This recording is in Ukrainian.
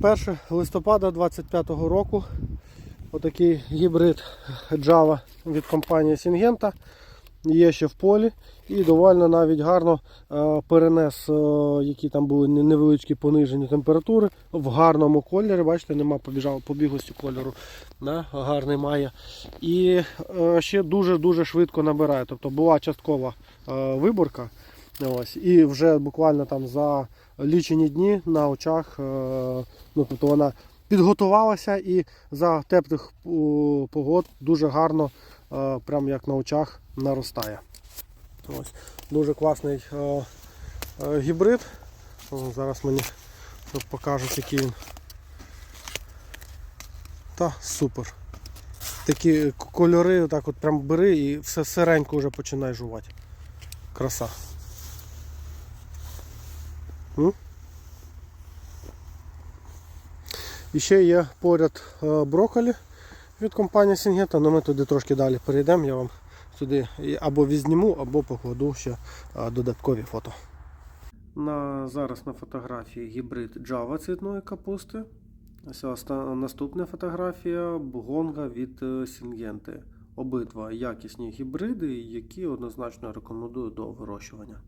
1 листопада 25-го року отакий гібрид Java від компанії Syngenta є ще в полі і доволі навіть гарно е, перенес, е, які там були невеличкі понижені температури в гарному кольорі. Бачите, нема побіжав побіглості кольору. Да? Гарний має. І е, ще дуже-дуже швидко набирає. Тобто була часткова виборка. Ось, і вже буквально там за лічені дні на очах, е, ну, тобто вона підготувалася і за теплих погод дуже гарно, е, прям як на очах, наростає. Ось, дуже класний е, гібрид. Зараз мені покажуть, який він. Та супер. Такі кольори, отак от прям бери і все сиренько вже починає жувати. Краса. І ще є поряд е, брокколі від компанії Syngenta, але ми туди трошки далі перейдемо, я вам сюди або візніму, або покладу ще е, додаткові фото. На, зараз на фотографії гібрид Java цвітної капусти. Ось наступна фотографія Бугонга від Syngenta. Обидва якісні гібриди, які однозначно рекомендую до вирощування.